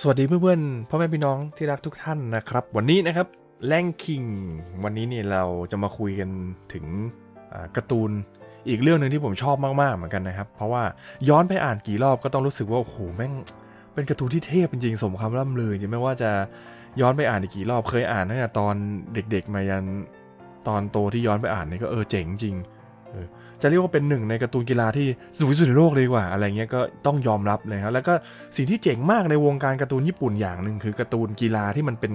สวัสดีเพื่อนๆพ่อแม่พี่น้องที่รักทุกท่านนะครับ วันนี้นะครับแรงคิง วันนี้เนี่ยเราจะมาคุยกันถึงการ์ตูนอีกเรื่องหนึ่งที่ผมชอบมากๆเหมือนกันนะครับ เพราะว่าย้อนไปอ่านกี่รอบก็ต้องรู้สึกว่าโอ้โหแม่งเป็นการ์ตูนที่เทพจริงๆสมคำล่ำลือจริงไม่ว่าจะย้อนไปอ่านอีกกี่รอบเคยอ่านตั้งแต่ตอนเด็กๆมายันตอนโตที่ย้อนไปอ่านนี่ก็เออเจ๋งจริง จะเรียกว่าเป็นหนึ่งในการ์ตูนกีฬาที่สูงที่สุดในโลกเลยดีกว่า อะไรเงี้ยก็ต้องยอมรับเลยครับแล้วก็สิ่งที่เจ๋งมากในวงการการ์ตูนญี่ปุ่นอย่างหนึ่งคือการ์ตูนกีฬาที่มันเป็น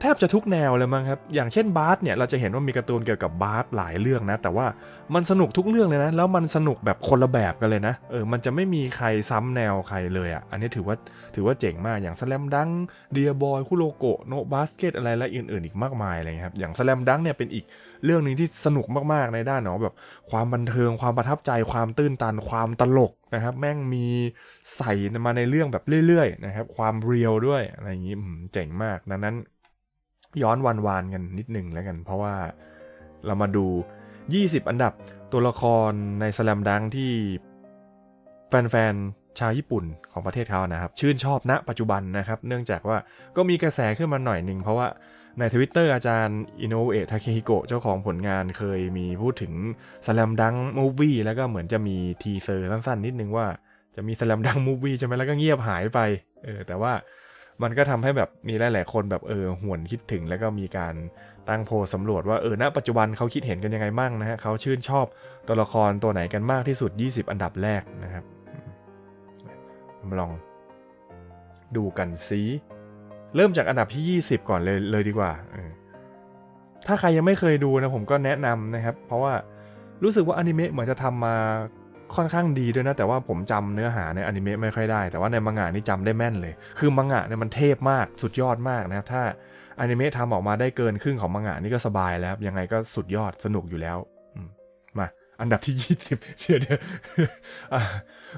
แทบจะทุกแนวเลยมั้งครับ อย่างเช่นบาสเนี่ยเราจะเห็นว่ามีการ์ตูนเกี่ยวกับบาสหลายเรื่องนะ แต่ว่ามันสนุกทุกเรื่องเลยนะ แล้วมันสนุกแบบคนละแบบกันเลยนะ เออ มันจะไม่มีใครซ้ำแนวใครเลยอะ อันนี้ถือว่าถือว่าเจ๋งมาก อย่างสแลมดังเดียบอยคุโรโกะโนบาสเกตอะไรและอื่นๆ อีกมากมายเงี้ยครับ อย่างสแลมดังเนี่ยเป็นอีกเรื่องหนึ่งที่สนุกมากๆ ในด้านของแบบความบันเทิง ความประทับใจ ความตื้นตัน ความตลกนะครับ แม่งมีใส่มาในเรื่องแบบเรื่อยๆ นะครับ ความเรียลด้วยอะไรอย่างงี้เจ๋งมาก ดังนั้น ย้อนวันวานกันนิดหนึ่งแล้วกัน เพราะว่าเรามาดู 20 อันดับตัวละครในสแลมดังที่แฟนๆ ชาวญี่ปุ่นของประเทศเขานะครับ ชื่นชอบณปัจจุบันนะครับ เนื่องจากว่าก็มีกระแสขึ้นมาหน่อยหนึ่งเพราะว่าในทวิตเตอร์อาจารย์อินโนเอะทาเคฮิโกะเจ้าของผลงานเคยมีพูดถึงสแลมดังมูฟวี่แล้วก็เหมือนจะมีทีเซอร์สั้นๆ นิดนึงว่าจะมีสแลมดังมูฟวี่ใช่ไหมแล้วก็เงียบหายไปเออแต่ว่า มันก็ทำให้แบบมีหลาย ๆ คนแบบเออหวนคิดถึงแล้วก็มีการตั้งโพลสำรวจว่าเออณปัจจุบันเขาคิดเห็นกันยังไงมั่งนะฮะเขาชื่นชอบตัวละครตัวไหนกันมากที่สุด 20 อันดับแรกนะครับมาลองดูกันซิเริ่มจากอันดับที่ 20 ก่อนเลยเลยดีกว่าถ้าใครยังไม่เคยดูนะผมก็แนะนำนะครับ เพราะว่ารู้สึกว่าอนิเมะเหมือนจะทำมา ค่อนข้างดีด้วยนะ แต่ว่าผมจำเนื้อหาในอนิเมะไม่ค่อยได้ แต่ว่าในมังงะนี่จำได้แม่นเลย คือมังงะเนี่ยมันเทพมากสุดยอดมากนะครับถ้าอนิเมะทำออกมาได้เกินครึ่งของมังงะนี่ก็สบายแล้วยังไงก็สุดยอดสนุกอยู่แล้วมาอันดับที่ 20เดี๋ยวเดี๋ยว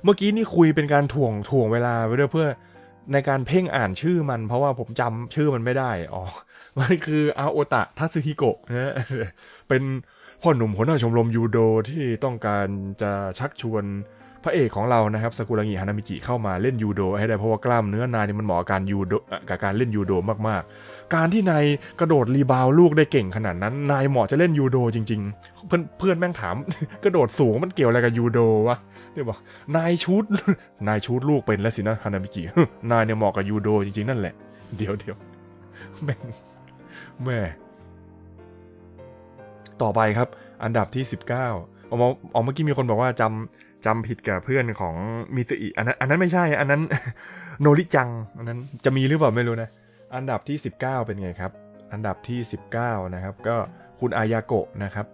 เมื่อกี้นี่คุยเป็นการถ่วงถ่วงเวลาไว้ด้วยเพื่อในการเพ่งอ่านชื่อมัน เพราะว่าผมจำชื่อมันไม่ได้อ๋อมันคืออาโอตะทัตสึฮิโกะนะเป็น พ่อหนุ่มหัวหน้าชมรมยูโดที่ต้องการจะชักชวนพระเอกของเรานะครับสกุระงิฮานามิจิเข้ามาเล่นยูโดให้ได้เพราะว่ากล้ามเนื้อนายนี่มันเหมาะกับการยูโดกับการเล่นยูโดมากๆ การที่นายกระโดดรีบาวลูกได้เก่งขนาดนั้น นายเหมาะจะเล่นยูโดจริง ๆ เพื่อนเพื่อนแม่งถาม กระโดดสูงมันเกี่ยวอะไรกับยูโดวะเนี่ยบอกนายชูดนายชูดลูกเป็นแล้วสินะฮานามิจินายเนี่ยเหมาะกับยูโดจริงๆนั่นแหละเดี๋ยวเดี๋ยวแม่แม่ ต่อไปครับ อันดับที่ 19ออกมาออกเมื่อกี้มีคนบอกว่าจำจำผิดกับเพื่อนของมิสอิอันนั้นอันนั้นไม่ใช่ อันนั้นโนริจัง อันนั้นจะมีหรือเปล่าไม่รู้นะ อันดับที่ 19 เป็นไงครับ อันดับที่ 19 นะครับ ก็คุณอายาโกะนะครับ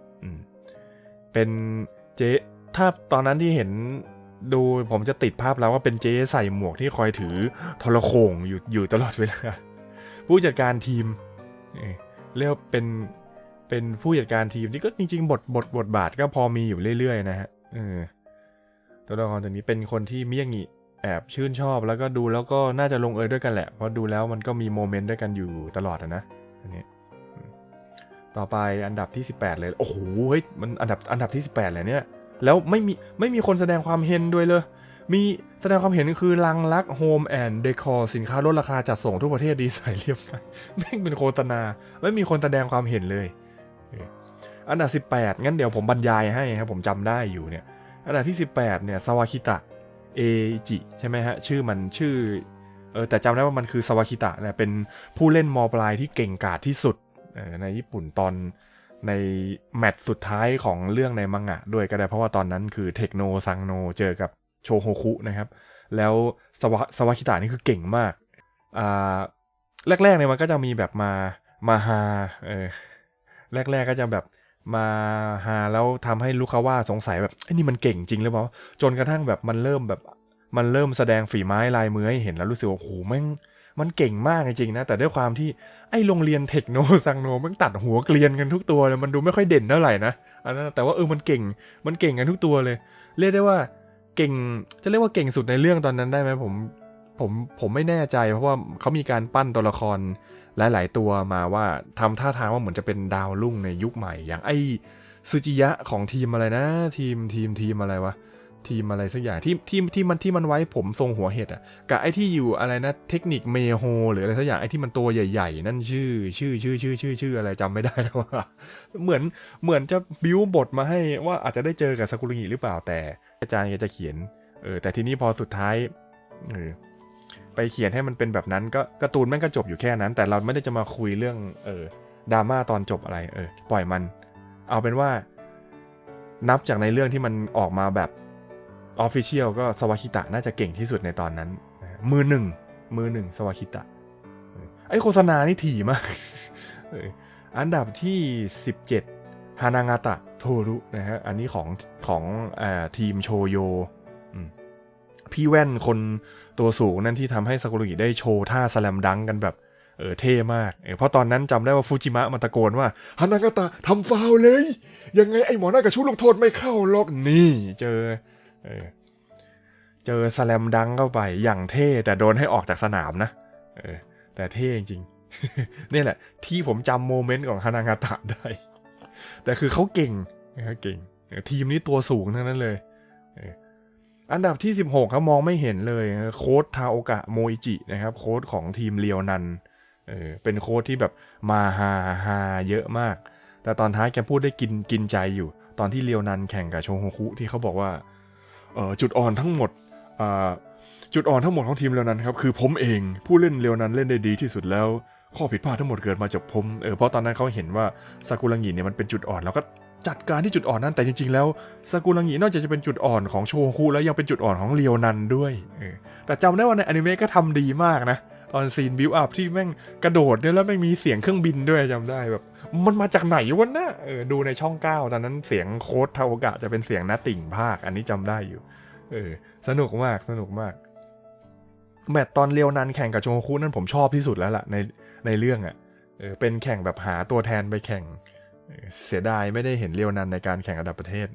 เป็นเจ๊ถ้าตอนนั้นที่เห็นดูผมจะติดภาพแล้วว่าเป็นเจ๊ใส่หมวกที่คอยถือทรโขงอยู่อยู่ตลอดเวลา ผู้จัดการทีมเอ่เรียกเป็น เป็นผู้จัดการทีมที่ก็จริง ๆ บทบทบทบาทก็พอมีอยู่เรื่อยๆนะฮะเออตัวละครตัวนี้เป็นคนที่มิยางิแอบชื่นชอบแล้วก็ดูแล้วก็น่าจะลงเอยด้วยกันแหละเพราะดูแล้วมันก็มีโมเมนต์ด้วยกันอยู่ตลอดนะอันนี้ต่อไปอันดับที่ 18 เลยโอ้โหเฮ้ยมันอันดับอันดับที่ 18เลยเนี่ยแล้วไม่มีไม่มีคนแสดงความเห็นด้วยเลย มีแสดงความเห็นคือลังลักโฮมแอนด์เดคอร์สินค้าลดราคาจัดส่งทั่วประเทศดีไซน์เรียบง่ายแม่งเป็นโฆษณาไม่มีคนแสดงความเห็นเลย อันดับ 18 งั้นเดี๋ยวผมบรรยายให้ครับผมจำได้อยู่เนี่ย อันดับที่ 18 เนี่ยซาวาคิตะเอจิใช่ไหมฮะ ชื่อมันชื่อเออแต่จำได้ว่ามันคือซาวาคิตะเนี่ยเป็นผู้เล่นมอปลายที่เก่งกาจที่สุดในญี่ปุ่นตอนในแมตช์สุดท้ายของเรื่องในมังงะด้วยก็ได้เพราะว่าตอนนั้นคือเทคโนซังโนเจอกับโชโฮคุนะครับ แล้วสวะสวาคิตะนี่คือเก่งมากอ่าแรกๆเนี่ยมันก็จะมีแบบมามาฮาเออแรกๆก็จะแบบ มาฮาแล้วทำให้ลูกค้าว่าสงสัยแบบไอ้นี่มันเก่งจริงหรือเปล่าจนกระทั่งแบบมันเริ่มแบบมันเริ่มแสดงฝีไม้ลายมือให้เห็นแล้วรู้สึกว่าโอ้โหแม่งมันเก่งมากจริงนะ แต่ด้วยความที่ไอ้โรงเรียนเทคโนซังโนมันตัดหัวเกลียนกันทุกตัวเลยมันดูไม่ค่อยเด่นเท่าไหร่นะอันนั้นแต่ว่าเออมันเก่งมันเก่งกันทุกตัวเลย เรียกได้ว่าเก่งจะเรียกว่าเก่งสุดในเรื่องตอนนั้นได้ไหมผมผมผมไม่แน่ใจเพราะว่าเขามีการปั้นตัวละคร หลายๆตัวมาว่าทำท่าทางว่าเหมือนจะเป็นดาวรุ่งในยุคใหม่ อย่างไอซูจิยะของทีมอะไรนะ ทีมทีมทีมอะไรวะทีมอะไรสักอย่างที่ที่ที่มันที่มันไว้ผมทรงหัวเห็ดอะกับไอ้ที่อยู่อะไรนะ เทคนิคเมโฮหรืออะไรสักอย่างไอ้ที่มันตัวใหญ่ ๆ นั่นชื่อ ชื่อชื่อชื่อชื่อชื่ออะไรจำไม่ได้แล้วว่าเหมือนเหมือนจะบิวบทมาให้ว่าอาจจะได้เจอกับซากุระงิหรือเปล่าแต่ อาจารย์แกจะเขียนเออแต่ทีนี้พอสุดท้ายเออ ไปเขียนให้มันเป็นแบบนั้นก็การ์ตูนแม่งก็จบอยู่แค่นั้น แต่เราไม่ได้จะมาคุยเรื่องเออดราม่าตอนจบอะไรเออปล่อยมัน เอาเป็นว่า นับจากในเรื่องที่มันออกมาแบบออฟฟิเชียลก็สวาคิตะน่าจะเก่งที่สุดในตอนนั้น มือหนึ่งมือหนึ่งสวาคิตะไอโฆษณานี่ถี่มากอันดับที่ 17 ฮานางาตะโทรุนะฮะอันนี้ของของอทีมโชโยอื พี่แว่นคนตัวสูงนั่นที่ทำให้ซากุระกิได้โชว์ท่าสแลมดังกันแบบเออเท่มากเออเพราะตอนนั้นจำได้ว่าฟูจิมะมันตะโกนว่าฮานางาตะทำฟาวเลย ยังไงไอ้หมอนั่นกับชุดลงโทษไม่เข้าหรอกนี่เจอเออเจอสแลมดังเข้าไปอย่างเท่แต่โดนให้ออกจากสนามนะเออแต่เท่จริงๆนี่แหละ ที่ผมจำโมเมนต์ของฮานางาตะได้ แต่คือเขาเก่งเขาเก่ง ทีมนี้ตัวสูงทั้งนั้นเลย อันดับที่ 16 ครับมองไม่เห็นเลยโค้ดทาโอกะโมอิจินะครับโค้ดของทีมเรียวนันเออเป็นโค้ดที่แบบมาฮาฮาเยอะมาก แต่ตอนท้ายแกพูดได้กินกินใจอยู่ ตอนที่เรียวนันแข่งกับโชโฮคุที่เขาบอกว่าเออจุดอ่อนทั้งหมดอ่าจุดอ่อนทั้งหมดของทีมเรียวนันครับคือผมเองผู้เล่นเรียวนันเล่นได้ดีที่สุดแล้ว ข้อผิดพลาดทั้งหมดเกิดมาจากผมเออเพราะตอนนั้นเขาเห็นว่าซากุระงิเนี่ยมันเป็นจุดอ่อนแล้วก็ จัดการที่จุดอ่อนนั้นแต่จริง ๆ แล้วซากุระงินอกจากจะเป็นจุดอ่อนของโชคุแล้วยังเป็นจุดอ่อนของเรียวนันด้วยออแต่จำได้ว่าในอนิเมะก็ทำดีมากนะ ตอนซีนบิวอัพที่แม่งกระโดดเนี่ยแล้วแม่มีเสียงเครื่องบินด้วยจำได้แบบ มันมาจากไหนวะนะเออดูในช่องเก้าตอนนั้นเสียงโค้ดทาโอกะจะเป็นเสียงนาติ่งภาค อันนี้จำได้อยู่ เออ สนุกมากสนุกมากแมตต์ตอนเรียวนันแข่งกับโชคุนั่นผมชอบที่สุดแล้วล่ะในในเรื่องอะ่ะเออเป็นแข่งแบบหาตัวแทนไปแข่ง เสียดายไม่ได้เห็นเรียวนันในการแข่งระดับประเทศ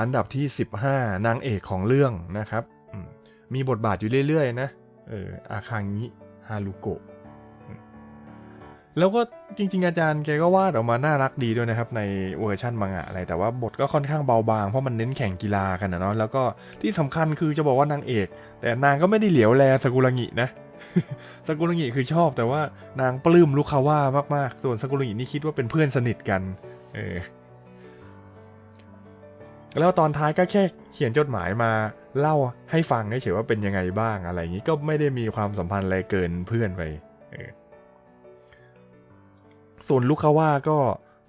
อันดับที่ 15 นางเอกของเรื่องนะครับ มีบทบาทอยู่เรื่อยๆนะเอออาคางิฮารุโกะแล้วก็จริง ๆ อาจารย์แกก็วาดออกมาน่ารักดีด้วยนะครับในเวอร์ชั่นมังงะอะไรแต่ว่าบทก็ค่อนข้างเบาบางเพราะมันเน้นแข่งกีฬากันนะเนาะแล้วก็ที่สำคัญคือจะบอกว่านางเอก แต่นางก็ไม่ได้เหลียวแลสกุลงินะ สกุลงิคือชอบแต่ว่านางปลื้มลูกคาว่ามากๆ ส่วนสกุลงินี่คิดว่าเป็นเพื่อนสนิทกัน เออ แล้วตอนท้ายก็แค่เขียนจดหมายมาเล่าให้ฟังเฉยว่าเป็นยังไงบ้างอะไรอย่างนี้ก็ไม่ได้มีความสัมพันธ์อะไรเกินเพื่อนไป เออ ส่วนลูกคาว่าก็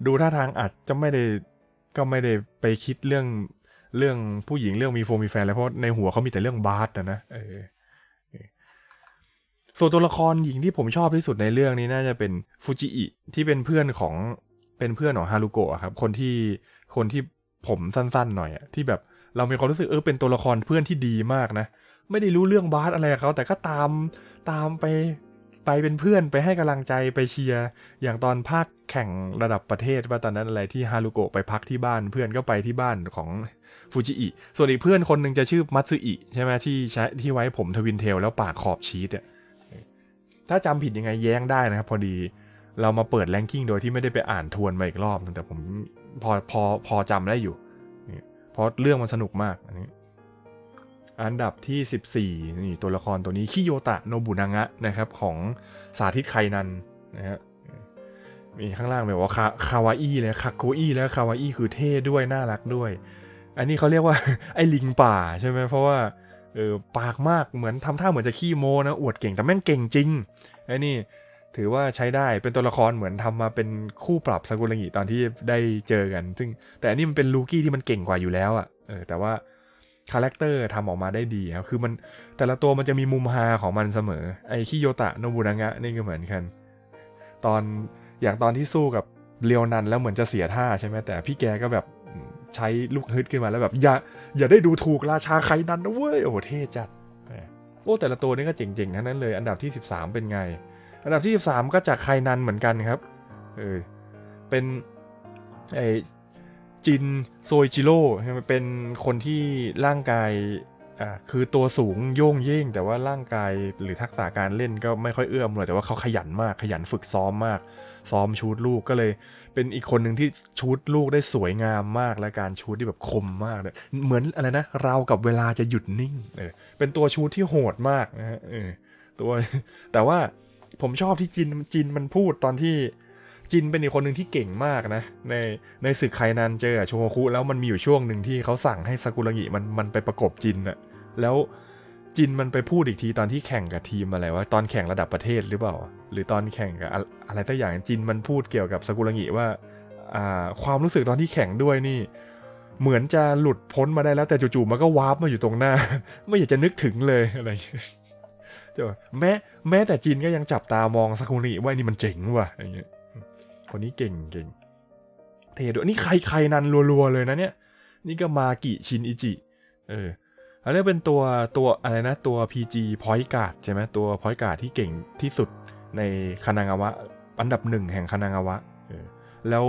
ดูท่าทางอาจจะไม่ได้ก็ไม่ได้ไปคิดเรื่องเรื่องผู้หญิงเรื่องมีโฟมมีแฟนอะไรเพราะในหัวเขามีแต่เรื่องบาสนะนะเออ ส่วนตัวละครหญิงที่ผมชอบที่สุดในเรื่องนี้น่าจะเป็นฟูจิอิที่เป็นเพื่อนของเป็นเพื่อนของฮารุโกะครับ คนที่คนที่ผมสั้นๆหน่อยอะที่แบบเรามีความรู้สึกเออเป็นตัวละครเพื่อนที่ดีมากนะ ไม่ได้รู้เรื่องบาสอะไรเขาแต่ก็ตามตามไปไปเป็นเพื่อนไปให้กำลังใจไปเชียร์อย่างตอนภาคแข่งระดับประเทศว่าตอนนั้นอะไรที่ฮารุโกะไปพักที่บ้านเพื่อนก็ไปที่บ้านของฟูจิอิส่วนอีกเพื่อนคนหนึ่งจะชื่อมัตสึอิใช่ไหมที่ใช้ที่ไว้ผมทวินเทลแล้วปากขอบชีตอะ ถ้าจำผิดยังไงแย้งได้นะครับ พอดีเรามาเปิดแรงกิ้งโดยที่ไม่ได้ไปอ่านทวนมาอีกรอบนึงแต่ผมพอพอพอจำได้อยู่เพราะเรื่องมันสนุกมากอันนี้อันดับที่ 14นี่ตัวละครตัวนี้คิโยตะโนบุนางะนะครับของสาธิตไคนันนะฮะมีข้างล่างแบบว่าคาคาวาอี้เลยคาโกอี้แล้วคาวาอี้คือเท่ด้วยน่ารักด้วย อันนี้เขาเรียกว่าไอ้ลิงป่าใช่ไหมเพราะว่า เออปากมากเหมือนทำท่าเหมือนจะขี้โมนะอวดเก่งแต่แม่งเก่งจริงไอ้นี่ถือว่าใช้ได้เป็นตัวละครเหมือนทำมาเป็นคู่ปรับซากุระงิตอนที่ได้เจอกัน ซึ่งแต่อันนี้มันเป็นลูกี้ที่มันเก่งกว่าอยู่แล้วอะ่ะเออแต่ว่าคาแรคเตอร์ทำออกมาได้ดีครับคือมันแต่ละตัวมันจะมีมุมฮาของมันเสมอ ไอ้คิโยตะโนบุนางะนี่ก็เหมือนกัน ตอนอย่างตอนที่สู้กับเลียวนันแล้วเหมือนจะเสียท่าใช่ไหมแต่พี่แกก็แบบ ใช้ลูกฮึดขึ้นมาแล้วแบบอย่าอย่าได้ดูถูกราชาไคนันนะเว้ยโอ้โหเท่จัดโอ้แต่ละตัวนี่ก็เจ๋งๆทั้งนั้นเลย อันดับที่ 13 เป็นไง อันดับที่ 13 ก็จากไคนันเหมือนกันครับเออเป็นไอจินโซยจิโร่เป็นคนที่ร่างกายอ่าคือตัวสูงโย่งเย่ง แต่ว่าร่างกายหรือทักษะการเล่นก็ไม่ค่อยเอื้อมเลยแต่ว่าเขาขยันมากขยันฝึกซ้อมมาก ซ้อมชูดลูกก็เลย เป็นอีกคนหนึ่งที่ชูดลูกได้สวยงามมากและการชูดที่แบบคมมากเลยเหมือนอะไรนะเรากับเวลาจะหยุดนิ่งเออเป็นตัวชูดที่โหดมากนะฮะเออตัวแต่ว่าผมชอบที่จินจินมันพูดตอนที่จินเป็นอีกคนหนึ่งที่เก่งมากนะ ในในศึกไคนันเจอโชโฮคุแล้วมันมีอยู่ช่วงหนึ่งที่เขาสั่งให้ซากุระงิมันมันไปประกบจินอะแล้วจินมันไปพูดอีกทีตอนที่แข่งกับทีมอะไรวะตอนแข่งระดับประเทศหรือเปล่า หรือตอนแข่งกับอะไรตั้งอย่างจินมันพูดเกี่ยวกับซากุระงิว่าความรู้สึกตอนที่แข่งด้วยนี่ เหมือนจะหลุดพ้นมาได้แล้วแต่จู่ๆมันก็วาร์ปมาอยู่ตรงหน้า ไม่อยากจะนึกถึงเลยอะไรอย่างเงี้ยเดี๋ยวแม้แม้แต่จินก็ยังจับตามองซากุระงิว่านี่มันเจ๋งว่ะอย่างเงี้ยคนนี้เก่งเก่งเทด้วยนี่ใครใครนันรัวๆเลยนะเนี่ย นี่ก็มากิชินอิจิเอออันนี้เป็นตัวตัวอะไรนะตัว PG Point Guard ใช่ไหมตัว Point Guard ที่เก่งที่สุด ในคานางาวะ อันดับหนึ่งแห่งคานางาวะแล้ว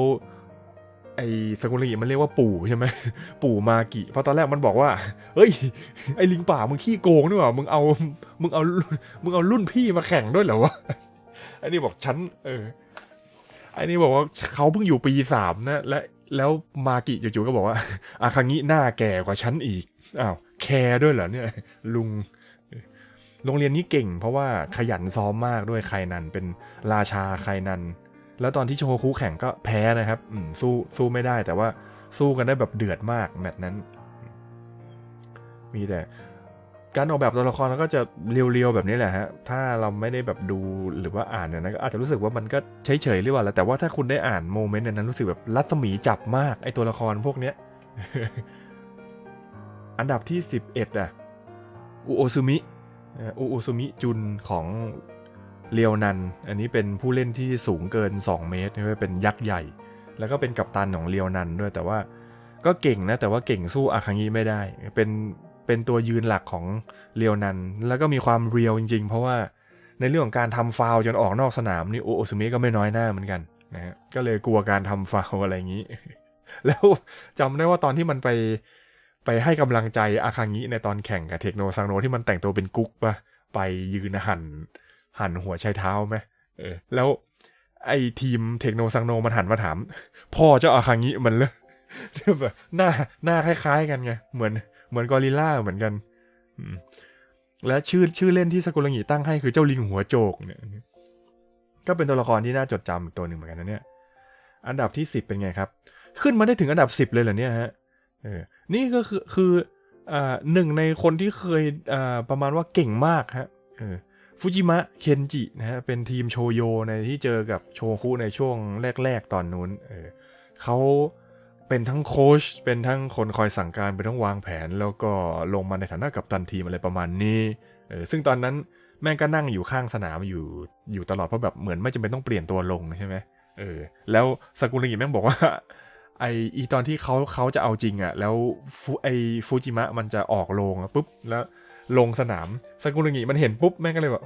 ไอ้ซากุระมันเรียกว่าปู่ใช่ไหมปู่มากิเพราะตอนแรกมันบอกว่า เฮ้ย ไอ้ลิงป่ามึงขี้โกงนี่หว่ามึงเอา มึงเอา มึงเอารุ่นพี่มาแข่งด้วยเหรอวะไอ้นี่บอกฉันเออไอ้นี่บอกว่าเขาเพิ่งอยู่ปีสามนะและแล้วมากิจู่ๆก็บอกว่าอาคังิหน้าแก่กว่าฉันอีกอ้าวแคร์ด้วยเหรอเนี่ย ลุง โรงเรียนนี้เก่ง เพราะว่าขยันซ้อมมากด้วยไครนันเป็นราชาไครนัน แล้วตอนที่โชโฮคุแข่งก็แพ้นะครับสู้สู้ไม่ได้แต่ว่าสู้กันได้แบบเดือดมากแมตช์นั้น มีแต่การออกแบบตัวละครมันก็จะเรียวๆแบบนี้แหละฮะ ถ้าเราไม่ได้แบบดูหรือว่าอ่านเนี่ยนะก็อาจจะรู้สึกว่ามันก็เฉยๆหรือเปล่าแต่ว่าถ้าคุณได้อ่านโมเมนต์นั้นรู้สึกแบบรัศมีจับมากไอตัวละครพวกเนี้ย อันดับที่ 11อะอุโอซุมิ อ่ออุโอซุมิจุนของเรียวนัน อันนี้เป็นผู้เล่นที่สูงเกิน 2 เมตรใช่เป็นยักษ์ใหญ่ แล้วก็เป็นกัปตันของเรียวนันด้วยแต่ว่าก็เก่งนะแต่ว่าเก่งสู้อาคังิไม่ได้ เป็นเป็นตัวยืนหลักของเรียวนัน แล้วก็มีความเรียวจริง ๆ เพราะว่าในเรื่องของการทำฟาวจนออกนอกสนามนี่โอโอซุมิก็ไม่น้อยหน้าเหมือนกันนะฮะก็เลยกลัวการทำฟาวอะไรอย่างนี้ แล้วจำได้ว่าตอนที่มันไป ไปให้กำลังใจอาคังิในตอนแข่งกับเทคโนซังโนที่มันแต่งตัวเป็นกุ๊กปะไปยืนหันหันหัวใช้เท้าไหมเออ แล้วไอ้ทีมเทคโนซังโนมันหันมาถาม พ่อเจ้าอาคังิมันเลยแบบหน้าหน้าคล้าย ๆ กันไงเหมือนเหมือนกอริลล่าเหมือนกันและชื่อชื่อเล่นที่สกุลงิตั้งให้คือเจ้าลิงหัวโจกเนี่ยก็เป็นตัวละครที่น่าจดจำอีกตัวหนึ่งเหมือนกันนะเนี่ย อันดับที่สิบเป็นไงครับ ขึ้นมาได้ถึงอันดับสิบเลยเหรอเนี่ยฮะ เออนี่ก็คือคืออ่าหนึ่งในคนที่เคยอ่าประมาณว่าเก่งมากฮะเออฟูจิมะเคนจินะฮะเป็นทีมโชโยในที่เจอกับโชคุในช่วงแรก ๆ ตอนนู้นเออเขาเป็นทั้งโค้ชเป็นทั้งคนคอยสั่งการเป็นทั้งวางแผน แล้วก็ลงมาในฐานะกัปตันทีมอะไรประมาณนี้เออซึ่งตอนนั้นแม่งก็นั่งอยู่ข้างสนามอยู่อยู่ตลอดเพราะแบบเหมือนไม่จำเป็นต้องเปลี่ยนตัวลงใช่ไหมเออแล้วสกุลงิแม่งบอกว่า ไออีตอนที่เขาเขาจะเอาจริงอะ่ะ แล้วฟูไอฟูจิมะมันจะออกโรงอะปุ๊บแล้วลงสนามสกุลงิมันเห็นปุ๊บแม่งก็เลยแบบ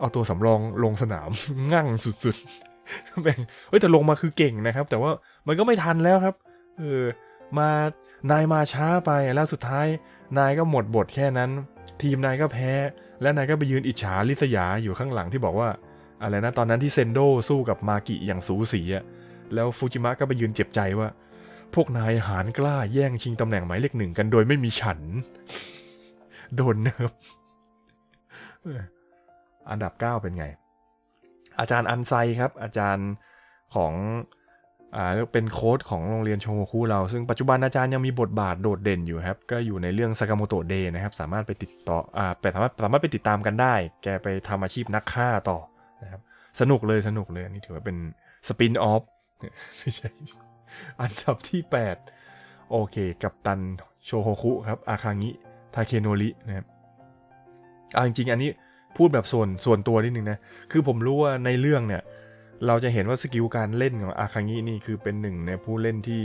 เอาตัวสำรองลงสนามงั่งสุดๆแม่งเฮ้ยแต่ลงมาคือเก่งนะครับ แต่ว่ามันก็ไม่ทันแล้วครับเออมานายมาช้าไปแล้วสุดท้าย นายก็หมดบทแค่นั้น ทีมนายก็แพ้ และนายก็ไปยืนอิจฉาลิษยาอยู่ข้างหลังที่บอกว่าอะไรนะตอนนั้นที่เซนโดสู้กับมากิอย่างสูสีอะแล้วฟูจิมะก็ไปยืนเจ็บใจว่า พวกนายหารกล้าแย่งชิงตำแหน่งหมายเลขหนึ่งกันโดยไม่มีฉัน โดนเนิบอออันดับ 9 เป็นไง อาจารย์อันไซครับ อาจารย์ของอ่าเป็นโค้ดของโรงเรียนโชโมคุเรา ซึ่งปัจจุบันอาจารย์ยังมีบทบาทโดดเด่นอยู่ครับ ก็อยู่ในเรื่องซากาโมโตะเดย์นะครับ สามารถไปติดต่ออ่าไปสามารถสามารถไปติดตามกันได้ แกไปทำอาชีพนักฆ่าต่อนะครับ สนุกเลยสนุกเลย อันนี้ถือว่าเป็นสปินออฟไม่ใช่ อันดับที่ 8 โอเค กับตันโชโฮคุครับ อาคางิ ทาเคโนรินะครับอ่าจริงๆ อันนี้พูดแบบส่วนส่วนตัวนิดนึงนะ คือผมรู้ว่าในเรื่องเนี่ย เราจะเห็นว่าสกิลการเล่นของอาคางินี่คือเป็นหนึ่งในผู้เล่นที่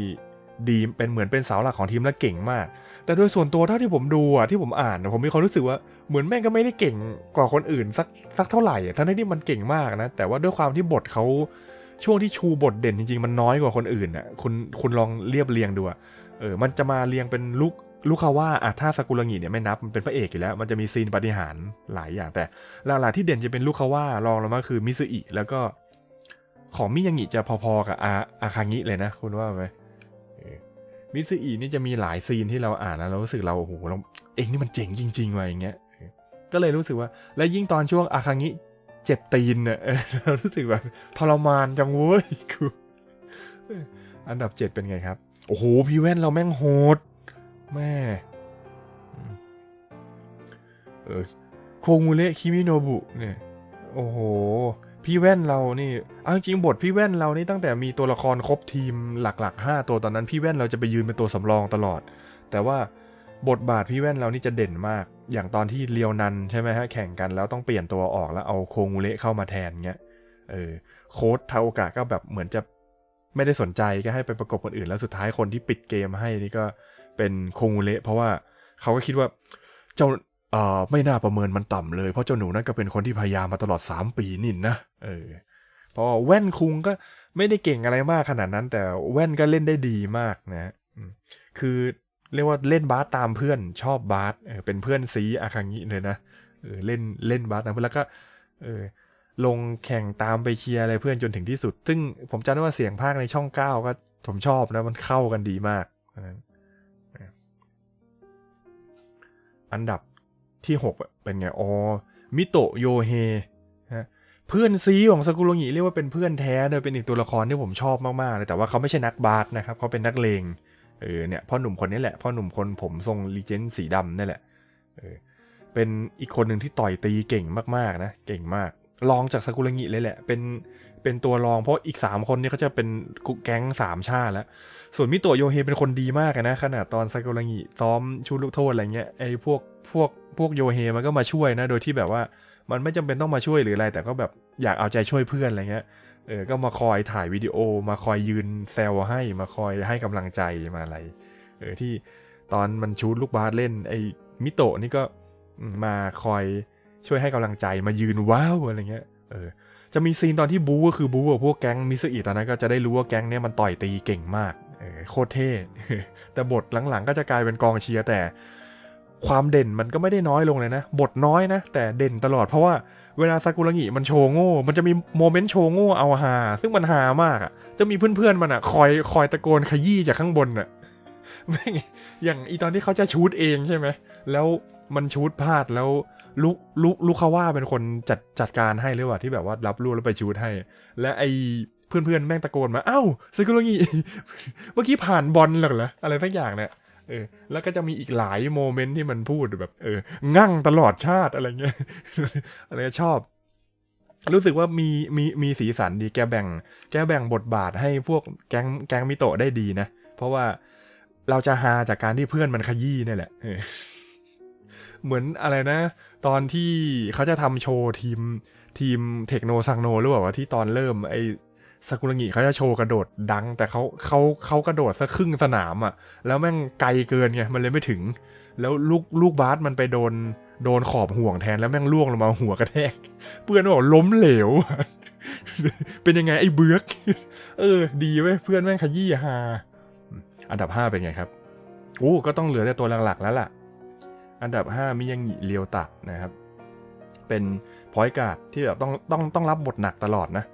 ดีเป็นเหมือนเป็นเสาหลักของทีมและเก่งมาก แต่โดยส่วนตัวเท่าที่ผมดูอะที่ผมอ่าน ผมมีความรู้สึกว่าเหมือนแม่งก็ไม่ได้เก่งกว่าคนอื่นสักสักเท่าไหร่ทั้งที่มันเก่งมากนะ แต่ว่าด้วยความที่บทเขา ช่วงที่ชูบทเด่นจริงๆ มันน้อยกว่าคนอื่นอะคุณคุณลองเรียบเรียงดูอะเออมันจะมาเรียงเป็นลูกลูกคาว่าอะถ้าสกุลงิเนี่ยไม่นับมันเป็นพระเอกอยู่แล้ว มันจะมีซีนปฏิหารหลายอย่าง แต่หลักๆที่เด่นจะเป็นลูกคาว่า รองลงมาคือมิซุอิแล้วก็ของมิยังงิจะพอๆกับอาอาคางิเลยนะ คุณว่าไหมมิซุอินี่จะมีหลายซีนที่เราอ่านแล้วเรารู้สึกเราโอ้โหเราเองนี่มันเจ๋งจริงๆว่ะอย่างเงี้ยก็เลยรู้สึกว่า และยิ่งตอนช่วงอาคางิ เจ็บตีนเนี่ยเรารู้สึกแบบทรมานจังเว้ยกูเออันดับเจ็ดเป็นไงครับ โอ้โห พี่แว่นเราแม่งโหด แม่เออโคงูเระคิมิโนบุเนี่ยโอ้โห พี่แว่นเรานี่เอาจริงบทพี่แว่นเรานี่ตั้งแต่มีตัวละครครบทีมหลักๆ5ตัวตอนนั้นพี่แว่นเราจะไปยืนเป็นตัวสำรองตลอด แต่ว่าบทบาทพี่แว่นเรานี่จะเด่นมาก อย่างตอนที่เลียวนันใช่ไหมฮะแข่งกันแล้วต้องเปลี่ยนตัวออกแล้วเอาโคงูเระเข้ามาแทนเงี้ยเออโค้ดทาโอกะก็แบบเหมือนจะไม่ได้สนใจก็ให้ไปประกบคนอื่น แล้วสุดท้ายคนที่ปิดเกมให้นี่ก็เป็นโคงูเละเพราะว่าเขาก็คิดว่าเจ้าเอ่อไม่น่าประเมินมันต่ำเลยเพราะเจ้าหนูนั่นก็เป็นคนที่พยายามมาตลอด 3 ปีนี่นะเออพราะแว่นคุงก็ไม่ได้เก่งอะไรมากขนาดนั้น แต่แว่นก็เล่นได้ดีมากนะคือ เรียกว่าเล่นบาสตามเพื่อนชอบบาสเออเป็นเพื่อนซีอาคังิเลยนะเออเล่นเล่นบาสตามเพื่อนแล้วก็เออลงแข่งตามไปเชียร์อะไรเพื่อนจนถึงที่สุด ซึ่งผมจำได้ว่าเสียงภาคในช่องเก้าก็ผมชอบนะมันเข้ากันดีมากนะอันดับที่หกเป็นไงอ๋อมิโตโยเฮนะเพื่อนซีของสกุโรงิเรียกว่าเป็นเพื่อนแท้เลยเป็นอีกตัวละครที่ผมชอบมากๆเลยแต่ว่าเขาไม่ใช่นักบาสนะครับเขาเป็นนักเลง เออเนี่ยพ่อหนุ่มคนนี้แหละพ่อหนุ่มคนผมทรงลีเจนด์สีดำนี่แหละเออเป็นอีกคนหนึ่งที่ต่อยตีเก่งมากๆนะเก่งมากรองจากซากุระงิเลยแหละ เป็นเป็นตัวรองเพราะอีก 3 คนนี่เขาจะเป็นกุแก๊งสามชาติแล้ว ส่วนมิโตะโยเฮเป็นคนดีมากนะขนาดตอนซากุระงิซ้อมชูลูกโทษอะไรเงี้ยไอ้พวกพวกพวกโยเฮมันก็มาช่วยนะ โดยที่แบบว่ามันไม่จำเป็นต้องมาช่วยหรืออะไร แต่ก็แบบอยากเอาใจช่วยเพื่อนอะไรเงี้ย เออ ก็มาคอยถ่ายวิดีโอ มาคอยยืนแซวให้ มาคอยให้กำลังใจมาอะไร เออ ที่ตอนมันชูดลูกบาสเล่น ไอ้มิโตะนี่ก็มาคอยช่วยให้กำลังใจ มายืนว้าวอะไรเงี้ย เออ จะมีซีนตอนที่บูก็คือบูกับพวกแก๊งมิสอิตอนนั้นก็จะได้รู้ว่าแก๊งเนี้ยมันต่อยตีเก่งมาก เออ โคตรเท่ แต่บทหลังๆ ก็จะกลายเป็นกองเชียร์แต่ความเด่นมันก็ไม่ได้น้อยลงเลยนะ บทน้อยนะ แต่เด่นตลอดเพราะว่า เวลาซากุระงิมันโชว์โง่ มันจะมีโมเมนต์โชว์โง่เอาฮาซึ่งมันฮามากอะ่ะ จะมีเพื่อนๆมันอะ่ะ คอยคอยตะโกนขยี้จากข้างบนอะ่ะแม่งอย่างอีตอนที่เขาจะชูดเองใช่ไหม แล้วมันชูดพลาดแล้วลูกลูกลูกเขาว่าเป็นคนจัดจัดการให้หรือเปล่าที่แบบว่ารับลูกแล้วไปชูดให้ และไอเพื่อนๆแม่งตะโกนมา เอ้าซากุระงิเมื่อกี้ผ่านบอลหรอเหรออะไรทั้งอย่างเนี่ย ออ แล้วก็จะมีอีกหลายโมเมนต์ที่มันพูดแบบ เออ งั่งตลอดชาติอะไรเงี้ยอะไรชอบ รู้สึกว่ามีมีมีสีสันดีแกแบ่ง แกแบ่งบทบาทให้พวกแก๊งแก๊งมิโตะได้ดีนะ เพราะว่าเราจะฮาจากการที่เพื่อนมันขยี้นี่แหละเออเหมือนอะไรนะ ตอนที่เขาจะทำโชว์ทีมทีมเทคโนซังโนหรือเปล่าวะที่ตอนเริ่มไอ ซากุระงิเขาจะโชว์กระโดดดัง แต่เขาเขาเขากระโดดสักครึ่งสนามอะ่ะ แล้วแม่งไกลเกินไงมันเลยไม่ถึง แล้วลูกลูกบาสมันไปโดนโดนขอบห่วงแทนแล้วแม่งล่วงลงมาหัวกระแทก เพื่อนบอกล้มเหลว เป็นยังไงไอ้เบือก เออ ดีเว้ยเพื่อนแม่งขยี้ฮาอันดับ5เป็นไงครับโอ้ก็ต้องเหลือแต่ตัวหลักๆแล้วล่ะ อันดับ5มิยังงิเรียวตะนะครับ เป็นพอยการ์ดที่แบบต้องต้องต้องรับบทหนักตลอดนะ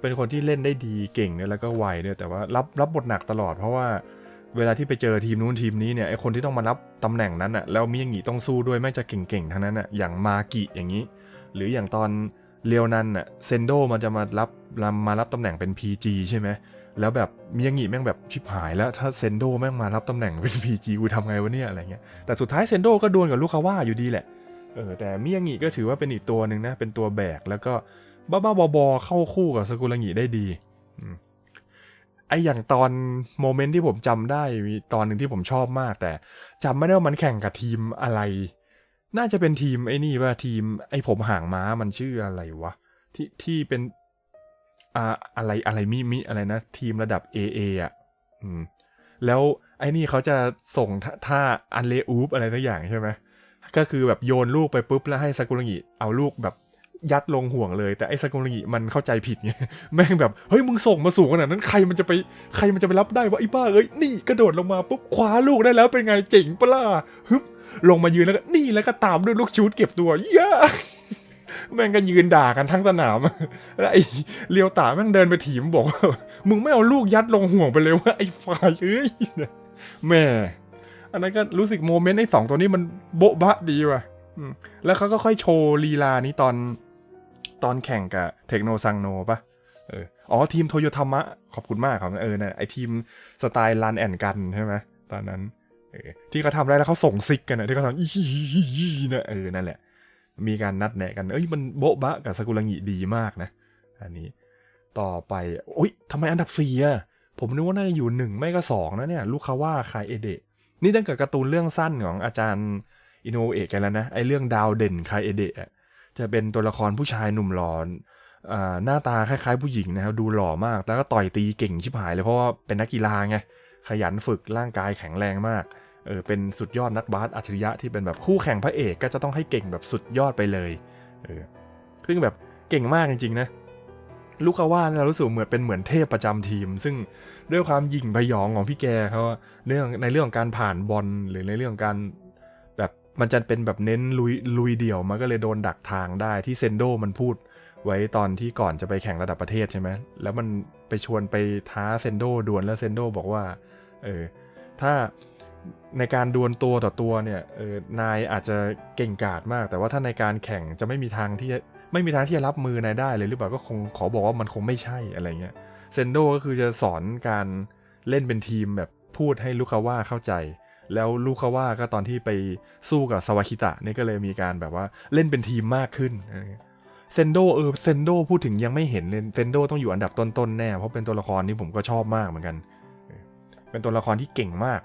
เป็นคนที่เล่นได้ดีเก่งเนี่ยแล้วก็ไวเนี่ยแต่ว่ารับรับบทหนักตลอดเพราะว่าเวลาที่ไปเจอทีมนู้นทีมนี้เนี่ยไอคนที่ต้องมารับตำแหน่งนั้นอะ่ะแล้วมิยังงิต้องสู้ด้วยแม่จะเก่งๆทั้งนั้นอะ่ะอย่างมากิอย่างนี้ หรืออย่างตอนเรียวนันอะเซนโดมันจะมารับมารับตำแหน่งเป็น PG ใช่ไหมแล้วแบบมิยังงิแม่งแบบชิบหายแล้วถ้าเซนโดแม่งมารับตำแหน่งเป็น PG กูทำไงวะเนี่ยอะไรเงี้ยแต่สุดท้ายเซนโดก็ดวลกับลูกคาว่าอยู่ดีแหละเออแต่มิยังงิก็ถือว่าเป็นอีกตัวหนึ่งนะเป็นตัวแบกแล้วก็ บ้าๆบอๆเข้าคู่กับสกุระงิได้ดีอไออย่างตอนโมเมนต์ที่ผมจำได้มีตอนหนึ่งที่ผมชอบมาก แต่จำไม่ได้ว่ามันแข่งกับทีมอะไร น่าจะเป็นทีมไอ้นี่ว่าทีม ไอ้ผมห่างม้ามันชื่ออะไรวะ ที่ที่เป็นอ่าอะไรอะไรมิมิอะไรนะ ทีมระดับ AA อะ อืม แล้วไอ้นี่เขาจะส่งท่าอันเลอูปอะไรสักอย่างใช่ไหมก็คือแบบโยนลูกไปปุ๊บแล้วให้ซากุระงิเอาลูกแบบ ยัดลงห่วงเลย แต่ไอ้สกุลงิมันเข้าใจผิดไงแม่งแบบเฮ้ยมึงส่งมาสูงขนาดนั้นใครมันจะไปใครมันจะไปรับได้วะไอ้บ้าเอ้ยนี่กระโดดลงมาปุ๊บคว้าลูกได้แล้วเป็นไงเจ๋งปะล่ะฮึบลงมายืนแล้วก็นี่แล้วก็ตามด้วยลูกชูดเก็บตัวเย้แม่งก็ยืนด่ากันทั้งสนามแล้วไอ้เลียวตาแม่งเดินไปถีมบอกว่ามึงไม่เอาลูกยัดลงห่วงไปเลยว่าไอ้ฝ่ายเอ้ยแม่อันนั้นก็รู้สึกโมเมนต์ไอ้สองตัวนี้มันโบ๊ะบะดีว่ะแล้วเขาก็ค่อยโชว์ลีลานี้ตอน ตอนแข่งกับเทคโนซังโนปะเอออ๋อทีมโตโยธามะขอบคุณมากครับเออนะไอทีมสไตล์รันแอนกันใช่ไหมตอนนั้นเออที่เขาทำได้แล้วเขาส่งซิกกันนะที่เขาทำอีนะเออนั่นแหละ มีการนัดแนะกัน เอ้ยมันโบ๊ะบะกับสกุลังิดีมากนะ อันนี้ ต่อไปโอ้ยทำไมอันดับสี่อะผมนึกว่าน่าจะอยู่หนึ่งไม่ก็สองนะเนี่ยลูกคาว่าคายเอเดะนี่ตั้งแต่การ์ตูนเรื่องสั้นของอาจารย์อินโนเอะกันแล้วนะไอเรื่องดาวเด่นคายเอเดะอะ จะเป็นตัวละครผู้ชายหนุ่มหล่ออ่าหน้าตาคล้ายๆผู้หญิงนะครับดูหล่อมาก แล้วก็ต่อยตีเก่งชิบหายเลยเพราะว่าเป็นนักกีฬาไงขยันฝึกร่างกายแข็งแรงมากเออเป็นสุดยอดนักบาสอัจฉริยะที่เป็นแบบคู่แข่งพระเอกก็จะต้องให้เก่งแบบสุดยอดไปเลยเออซึ่งแบบเก่งมากจริงๆนะลูกาว่าเนี่ยเรารู้สึกเหมือนเป็นเหมือนเทพประจำทีม ซึ่งด้วยความหยิ่งพยองของพี่แกเขาเรื่องในเรื่องของการผ่านบอลหรือในเรื่องการ มันจะเป็นแบบเน้นลุยลุยเดี่ยวมันก็เลยโดนดักทางได้ที่เซนโดมันพูดไว้ตอนที่ก่อนจะไปแข่งระดับประเทศใช่ไหมแล้วมันไปชวนไปท้าเซนโดดวลแล้วเซนโดบอกว่าเออถ้าในการดวลตัวต่อตัวเนี่ยเออนายอาจจะเก่งกาจมาก แต่ว่าถ้าในการแข่งจะไม่มีทางที่จะไม่มีทางที่จะรับมือนายได้เลยหรือเปล่าก็คงขอบอกว่ามันคงไม่ใช่อะไรเงี้ยเซนโดก็คือจะสอนการเล่นเป็นทีมแบบพูดให้ลูกคาว่าเข้าใจ แล้วลูกคาว่าก็ตอนที่ไปสู้กับสวาคิตะนี่ก็เลยมีการแบบว่าเล่นเป็นทีมมากขึ้นเซนโดเออเซนโดพูดถึงยังไม่เห็นเลยเซนโดต้องอยู่อันดับต้นๆแน่ เพราะเป็นตัวละครที่ผมก็ชอบมากเหมือนกัน เป็นตัวละครที่เก่งมาก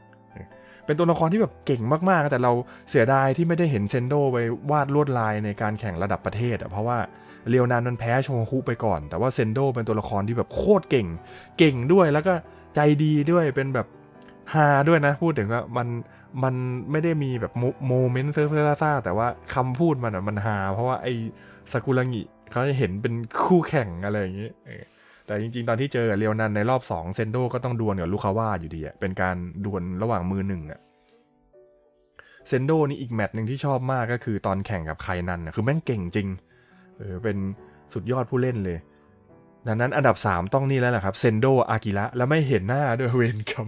เป็นตัวละครที่แบบเก่งมากๆ แต่เราเสียดายที่ไม่ได้เห็นเซนโดไปวาดลวดลายในการแข่งระดับประเทศอะเพราะว่าเรียวนานมันแพ้โชคุไปก่อน แต่ว่าเซนโดเป็นตัวละครที่แบบโคตรเก่ง เก่งด้วยแล้วก็ใจดีด้วยเป็นแบบ ฮาด้วยนะ พูดถึงว่ามันมันไม่ได้มีแบบโมเมนต์เซ่อซ่าแต่ว่าคำพูดมันอะมันฮาเพราะว่าไอ้สกุลังิเขาจะเห็นเป็นคู่แข่งอะไรอย่างนี้แต่จริงๆ ตอนที่เจอเรียวนันในรอบ2เซนโดก็ต้องดวลกับลูคาว่าอยู่ดีอะเป็นการดวลระหว่างมือหนึ่งอะเซนโดนี่อีกแมตช์หนึ่งที่ชอบมากก็คือตอนแข่งกับไคนันคือแม่งเก่งจริงเออเป็นสุดยอดผู้เล่นเลยดังนั้นอันดับ 3 ต้องนี่แล้วแหละครับเซนโดอากิระแล้วไม่เห็นหน้าด้วยเวนคัม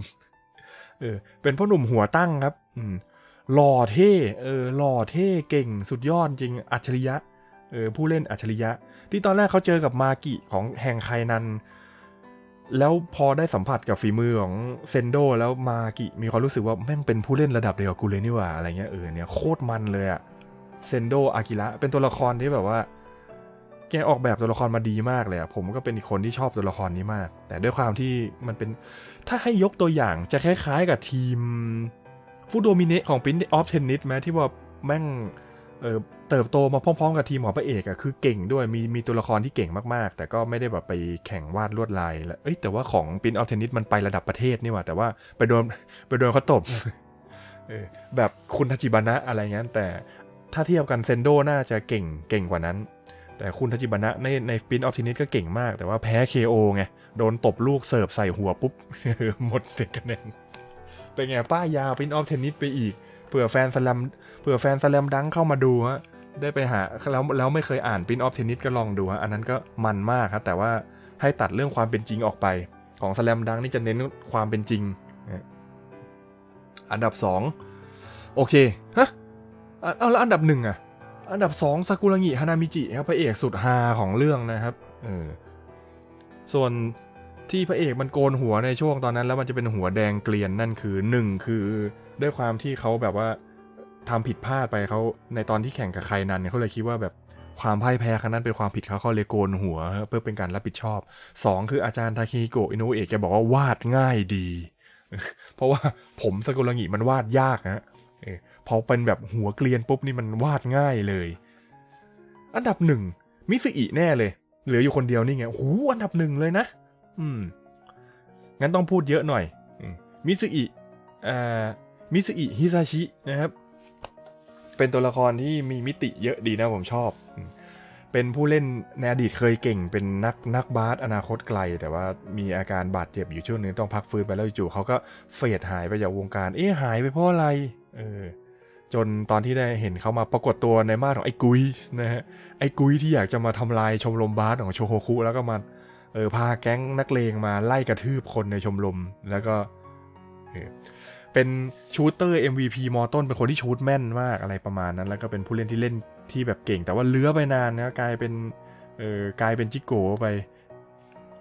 เออเป็นพ่อหนุ่มหัวตั้งครับ อืมหล่อเท่เออหล่อเท่เก่งสุดยอดจริงอัจฉริยะเออผู้เล่นอัจฉริยะ ที่ตอนแรกเขาเจอกับมากิของแห่งไคนัน แล้วพอได้สัมผัสกับฝีมือของเซนโดแล้วมากิมีความรู้สึกว่าแม่งเป็นผู้เล่นระดับเดียวกับกูเลยนี่หว่าอะไรเงี้ยเออเนี่ยโคตรมันเลยอะเซนโดอากิระเป็นตัวละครที่แบบว่า แกออกแบบตัวละครมาดีมากเลยอะผมก็เป็นอีกคนที่ชอบตัวละครนี้มาก แต่ด้วยความที่มันเป็นถ้าให้ยกตัวอย่างจะคล้ายๆกับทีมฟูโดมิเนของปินออฟเทนนิสไหมที่ว่าแม่งเออเติบโตมาพร้อมๆกับทีมของพระเอกอะคือเก่งด้วยมีมีตัวละครที่เก่งมากๆ แต่ก็ไม่ได้แบบไปแข่งวาดลวดลายแล้วเอ้ยแต่ว่าของปินออฟเทนนิสมันไประดับประเทศนี่หว่า แต่ว่าไปโดนไปโดนเขาตบเออแบบคุณทัจิบานะอะไรเงี้ยแต่ถ้าเทียบกันเซนโดน่าจะเก่งเก่งกว่านั้น แต่คุณทัจิบานะในในปินออฟเทนนิสก็เก่งมาก แต่ว่าแพ้ KO ไง โดนตบลูกเสิร์ฟใส่หัวปุ๊บ หมดเด็กคะแนนเป็นไงป้ายาปินออฟเทนนิสไปอีกเผื่อแฟนสแลมเผื่อแฟนสแลมดังเข้ามาดูฮะได้ไปหาแล้วแล้วไม่เคยอ่านปินออฟเทนนิสก็ลองดูฮะอันนั้นก็มันมากครับแต่ว่าให้ตัดเรื่องความเป็นจริงออกไป ของสแลมดังนี่จะเน้นความเป็นจริง อันดับ 2 โอเคฮะเอาแล้วอันดับหนึ่งอะ อันดับ2ซากุระงิฮานามิจิครับพระเอกสุดฮาของเรื่องนะครับเออส่วนที่พระเอกมันโกนหัวในช่วงตอนนั้นแล้วมันจะเป็นหัวแดงเกลียนนั่นคือหนึ่งคือด้วยความที่เขาแบบว่าทำผิดพลาดไปเขาในตอนที่แข่งกับใครนั้นเนี่ยเขาเลยคิดว่าแบบความพ่ายแพ้ครั้งนั้นเป็นความผิดเขาเขาเลยโกนหัว เพื่อเป็นการรับผิดชอบ 2 คืออาจารย์ทาเคฮิโกะอินุเอะแกบอกว่าวาดง่ายดี เพราะว่าผมสกุลงิมันวาดยากนะ พอเป็นแบบหัวเกลียนปุ๊บนี่มันวาดง่ายเลย อันดับหนึ่งมิสอิแน่เลย เหลืออยู่คนเดียวนี่ไงโอ้อันดับหนึ่งเลยนะ อืม งั้นต้องพูดเยอะหน่อยมิสอิอ่ามิสอิฮิซาชินะครับ เป็นตัวละครที่มีมิติเยอะดีนะผมชอบ เป็นผู้เล่นในอดีตเคยเก่ง เป็นนักนักบาสอนาคตไกล แต่ว่ามีอาการบาดเจ็บอยู่ช่วงนึงต้องพักฟื้นไปแล้วจู่ๆเขาก็เฟดหายไปจากวงการ เอ๊ะหายไปเพราะอะไร เออจนตอนที่ได้เห็นเขามาปรากฏตัวในมาดของไอ้กุยนะฮะไอ้กุยที่อยากจะมาทำลายชมรมบาสของโชโฮคุแล้วก็มาเออพาแก๊งนักเลงมาไล่กระทืบคนในชมรมแล้วก็เออเป็นชูเตอร์ MVP มอต้นเป็นคนที่ชูตแม่นมากอะไรประมาณนั้น แล้วก็เป็นผู้เล่นที่เล่นที่แบบเก่ง แต่ว่าเลื้อไปนานนะกลายเป็นเออกลายเป็นจิโกะไป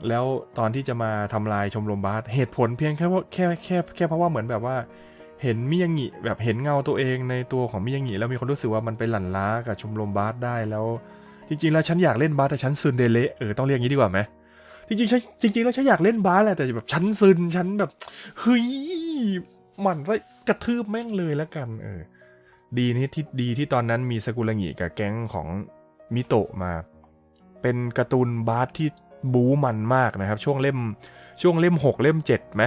แล้วตอนที่จะมาทำลายชมรมบาสเหตุผลเพียงแค่ว่าแค่แค่แค่เพราะว่าเหมือนแบบว่า เห็นมิยางิแบบเห็นเงาตัวเองในตัวของมิยางิแล้วมีคนรู้สึกว่ามันไปหลั่นล้ากับชมรมบาสได้แล้ว จริง ๆ แล้วฉันอยากเล่นบาสแต่ฉันซึนเดเละเออต้องเรียกงี้ดีกว่าไหมจริงๆฉันจริง ๆ แล้วฉันอยากเล่นบาสแหละแต่แบบฉันซึนฉันแบบเฮ้ยมันว่ากระทืบแม่งเลยแล้วกัน เออ ดีนี่ที่ดีที่ตอนนั้นมีสกุลงิกับแก๊งของมิโตะมา เป็นการ์ตูนบาสที่บู๊มันมากนะครับ ช่วงเล่มช่วงเล่มหกเล่มเจ็ดไหม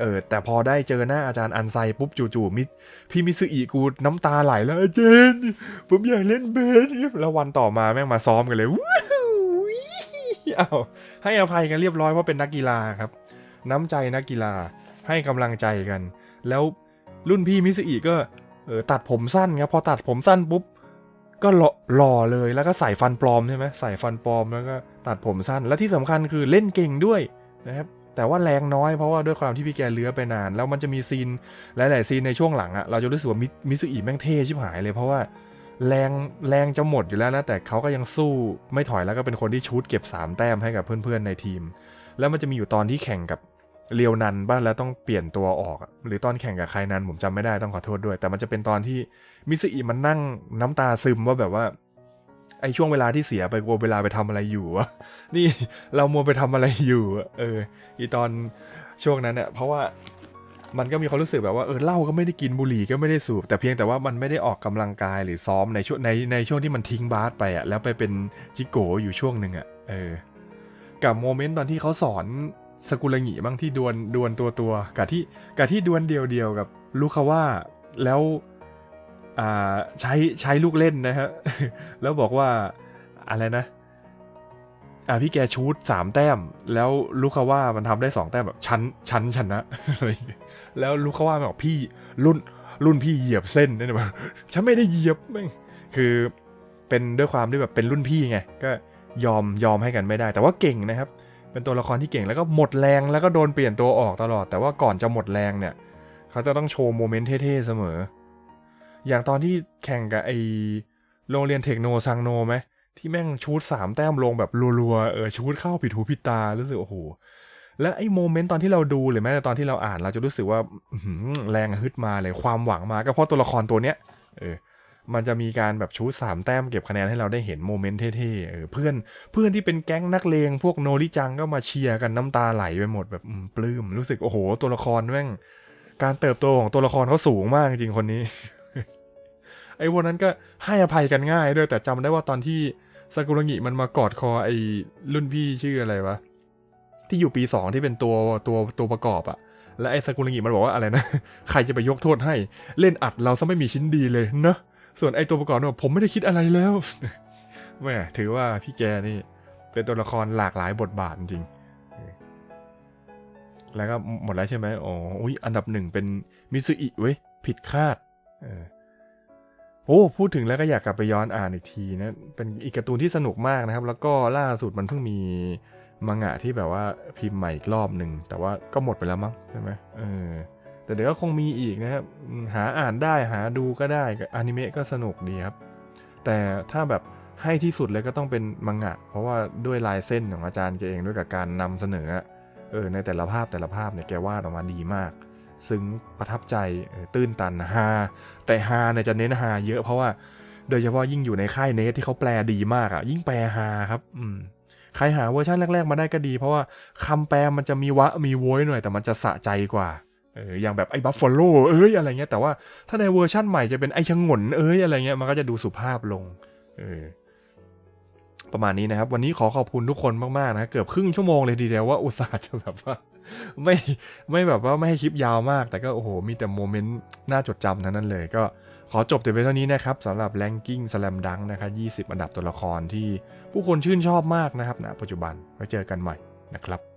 เออแต่พอได้เจอหน้าอาจารย์อันไซปุ๊บจู่ๆมิพี่มิซึอิกูน้ำตาไหลแล้วอาจารย์ผมอยากเล่นเบสแล้ววันต่อมาแม่งมาซ้อมกันเลยว้าวอ้าวให้อภัยกันเรียบร้อยเพราะเป็นนักกีฬาครับ น้ำใจนักกีฬาให้กำลังใจกัน แล้วรุ่นพี่มิซึอิก็เออตัดผมสั้นครับพอตัดผมสั้นปุ๊บก็หล่อหล่อเลยแล้วก็ใส่ฟันปลอมใช่ไหมใส่ฟันปลอมแล้วก็ตัดผมสั้น และที่สำคัญคือเล่นเก่งด้วยนะครับ แต่ว่าแรงน้อยเพราะว่าด้วยความที่พี่แกเลื้อไปนาน แล้วมันจะมีซีนหลาย ๆ ซีนในช่วงหลังอะเราจะรู้สึกว่ามิมิสุอิแม่งเท่ชิบหายเลยเพราะว่าแรงแรงจะหมดอยู่แล้วนะแต่เขาก็ยังสู้ไม่ถอยแล้วก็เป็นคนที่ชูดเก็บ 3 แต้มให้กับเพื่อน ๆ ในทีม แล้วมันจะมีอยู่ตอนที่แข่งกับเรียวนันบ้างแล้วต้องเปลี่ยนตัวออก หรือตอนแข่งกับใครนันผมจำไม่ได้ต้องขอโทษด้วย แต่มันจะเป็นตอนที่มิสุอิมันนั่งน้ำตาซึมว่าแบบว่า ไอช่วงเวลาที่เสียไปกลัวเวลาไปทำอะไรอยู่วะนี่เรามัวไปทำอะไรอยู่เออ อีตอนช่วงนั้นเนี่ยเพราะว่ามันก็มีความรู้สึกแบบว่าเออเหล้าก็ไม่ได้กินบุหรี่ก็ไม่ได้สูบ แต่เพียงแต่ว่ามันไม่ได้ออกกำลังกายหรือซ้อมในช่วงในในช่วงที่มันทิ้งบาสไปอะแล้วไปเป็นจิโกอยู่ช่วงหนึ่งอะเออ กับโมเมนต์ตอนที่เขาสอนสกุลงิบ้างที่ดวลดวลตัวตัวกับที่กับที่ดวลเดียวเดียวกับลูคาว่าแล้ว ใช้ใช้ลูกเล่นนะฮะ แล้วบอกว่าอะไรนะอ่าพี่แกชูดสามแต้ม แล้วลูคาว่ามันทำได้สองแต้มแบบชั้นชั้นชนะอะแล้วลูคาว่าบอกพี่รุ่นรุ่นพี่เหยียบเส้นนั่นแบบฉันไม่ได้เหยียบแม่งคือเป็นด้วยความที่แบบเป็นรุ่นพี่ไงก็ยอมยอมให้กันไม่ได้ แต่ว่าเก่งนะครับ เป็นตัวละครที่เก่งแล้วก็หมดแรงแล้วก็โดนเปลี่ยนตัวออกตลอด แต่ว่าก่อนจะหมดแรงเนี่ย เขาจะต้องโชว์โมเมนต์เท่ๆเสมอ อย่างตอนที่แข่งกับไอโรงเรียนเทคโนซังโนไหมที่แม่งชูดสามแต้มลงแบบรัวๆเออชูดเข้าผิดหูผิดตารู้สึกโอ้โหและไอ้โมเมนต์ตอนที่เราดูหรือแม้แต่ตอนที่เราอ่านเราจะรู้สึกว่าแรงฮึดมาเลยความหวังมาก็เพราะตัวละครตัวเนี้ยเออมันจะมีการแบบชูดสามแต้มเก็บคะแนนให้เราได้เห็นโมเมนต์เท่ๆเออเพื่อนเพื่อนที่เป็นแก๊งนักเลงพวกโนริจังก็มาเชียร์กันน้ำตาไหลไปหมดแบบปลื้มรู้สึกโอ้โห ตัวละครแม่งการเติบโตของตัวละครเขาสูงมากจริงคนนี้ ไอ้พวกนั้นก็ให้อภัยกันง่ายด้วยแต่จำได้ว่าตอนที่ซากุระงิมันมากอดคอไอ้รุ่นพี่ชื่ออะไรวะที่อยู่ปีสองที่เป็นตัวตัวตัวประกอบอะและไอ้ซากุระงิมันบอกว่าอะไรนะ ใครจะไปยกโทษให้ เล่นอัดเราซะไม่มีชิ้นดีเลยเนอะส่วนไอ้ตัวประกอบเนี่ยบอกผมไม่ได้คิดอะไรแล้วแม่ถือว่าพี่แกนี่ เป็นตัวละครหลากหลายบทบาทจริงแล้วก็หมดแล้วใช่ไหมอ๋ออุ้ยอันดับหนึ่งเป็นมิซุอิเว้ยผิดคาด เออ โอ้พูดถึงแล้วก็อยากกลับไปย้อนอ่านอีกทีนะ เป็นอีกการ์ตูนที่สนุกมากนะครับ แล้วก็ล่าสุดมันเพิ่งมีมังงะที่แบบว่าพิมพ์ใหม่อีกรอบหนึ่งแต่ว่าก็หมดไปแล้วมั้งใช่ไหมเออแต่เดี๋ยวก็คงมีอีกนะครับหาอ่านได้หาดูก็ได้อนิเมะก็สนุกดีครับ แต่ถ้าแบบให้ที่สุดเลยก็ต้องเป็นมังงะ เพราะว่าด้วยลายเส้นของอาจารย์แกเองด้วยกับการนำเสนอเออในแต่ละภาพแต่ละภาพเนี่ยแกวาดออกมาดีมาก ซึ้งประทับใจตื้นตันฮาแต่ฮาเนี่ยจะเน้นฮาเยอะเพราะว่าโดยเฉพาะยิ่งอยู่ในค่ายเนทที่เขาแปลดีมากอะ่ะ ยิ่งแปลฮาครับ อืมใครหาเวอร์ชันแรก ๆ มาได้ก็ดี เพราะว่าคำแปลมันจะมีวะมีโวยหน่อยแต่มันจะสะใจกว่าเอออย่างแบบไอ้บัฟฟาโลเอ้ยอะไรเงี้ยแต่ว่าถ้าในเวอร์ชั่นใหม่จะเป็นไอ้ชงนเอ้ยอะไรเงี้ยมันก็จะดูสุภาพลงเออประมาณนี้นะครับ วันนี้ขอขอบคุณทุกคนมาก ๆ นะ เกือบครึ่งชั่วโมงเลยทีเดียวว่าอุตส่าห์จะแบบว่า ไม่ไม่แบบว่าไม่ให้คลิปยาวมาก แต่ก็โอ้โห มีแต่โมเมนต์น่าจดจำทั้งนั้นเลยก็ขอจบแต่เพียงเท่านี้นะครับสำหรับแรงกิ้งสแลมดังนะครับ20 อันดับตัวละครที่ผู้คนชื่นชอบมากนะครับณปัจจุบันไว้เจอกันใหม่นะครับ